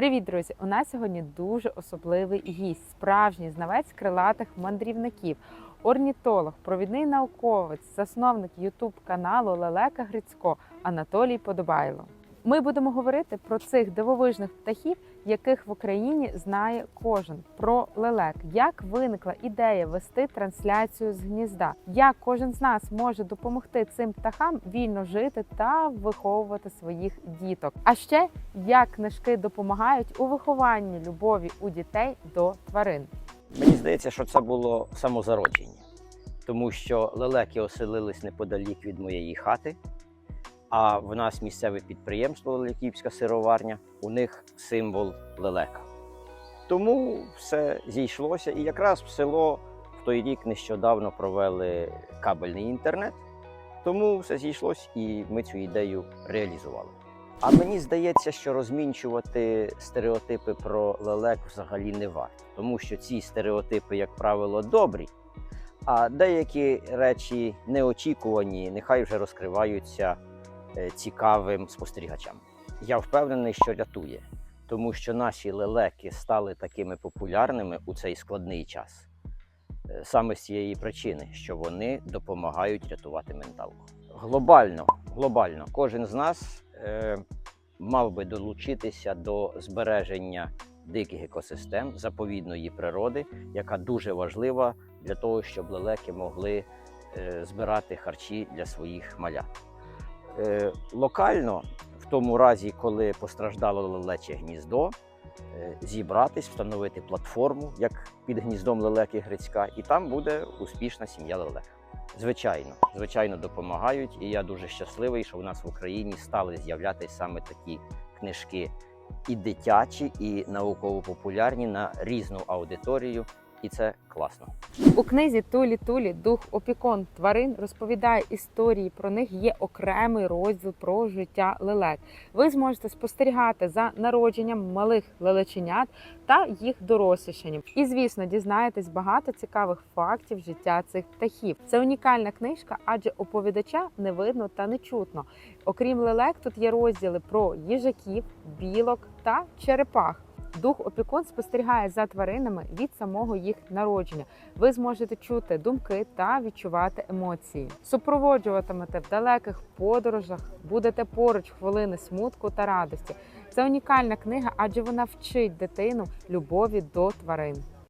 Привіт, друзі! У нас сьогодні дуже особливий гість, справжній знавець крилатих мандрівників, орнітолог, провідний науковець, засновник ютуб каналу Лелека Грицько Анатолій Подобайло. Ми будемо говорити про цих дивовижних птахів, яких в Україні знає кожен. Про лелек, як виникла ідея вести трансляцію з гнізда, як кожен з нас може допомогти цим птахам вільно жити та виховувати своїх діток. А ще як книжки допомагають у вихованні любові у дітей до тварин. Мені здається, що це було самозародження, тому що лелеки оселились неподалік від моєї хати. А в нас місцеве підприємство Лелеківська сироварня, у них символ лелека. Тому все зійшлося. І якраз в село в той рік нещодавно провели кабельний інтернет. Тому все зійшлось і ми цю ідею реалізували. А мені здається, що розмінчувати стереотипи про лелек взагалі не варто, тому що ці стереотипи, як правило, добрі, а деякі речі неочікувані, нехай вже розкриваються цікавим спостерігачам. Я впевнений, що рятує, тому що наші лелеки стали такими популярними у цей складний час. Е, Саме з цієї причини, що вони допомагають рятувати менталку. Глобально, глобально, кожен з нас е, мав би долучитися до збереження диких екосистем, заповідної природи, яка дуже важлива для того, щоб лелеки могли е, збирати харчі для своїх малят. Е, локально, в тому разі, коли постраждало лелече гніздо, е, зібратись, встановити платформу, як під гніздом лелеки Грицька, і там буде успішна сім'я лелек. Звичайно, звичайно, допомагають, і я дуже щасливий, що в нас в Україні стали з'являтися саме такі книжки і дитячі, і науково-популярні на різну аудиторію, і це класно. У книзі Тулі Тулі Дух опікон тварин розповідає історії. Про них є окремий розділ про життя лелек. Ви зможете спостерігати за народженням малих лелеченят та їх дорослішанням. І, звісно, дізнаєтесь багато цікавих фактів життя цих птахів. Це унікальна книжка, адже оповідача не видно та не чутно. Окрім лелек, тут є розділи про їжаків, білок та черепах. Дух опікун спостерігає за тваринами від самого їх народження. Ви зможете чути думки та відчувати емоції. Супроводжуватимете в далеких подорожах, будете поруч хвилини смутку та радості. Це унікальна книга, адже вона вчить дитину любові до тварин.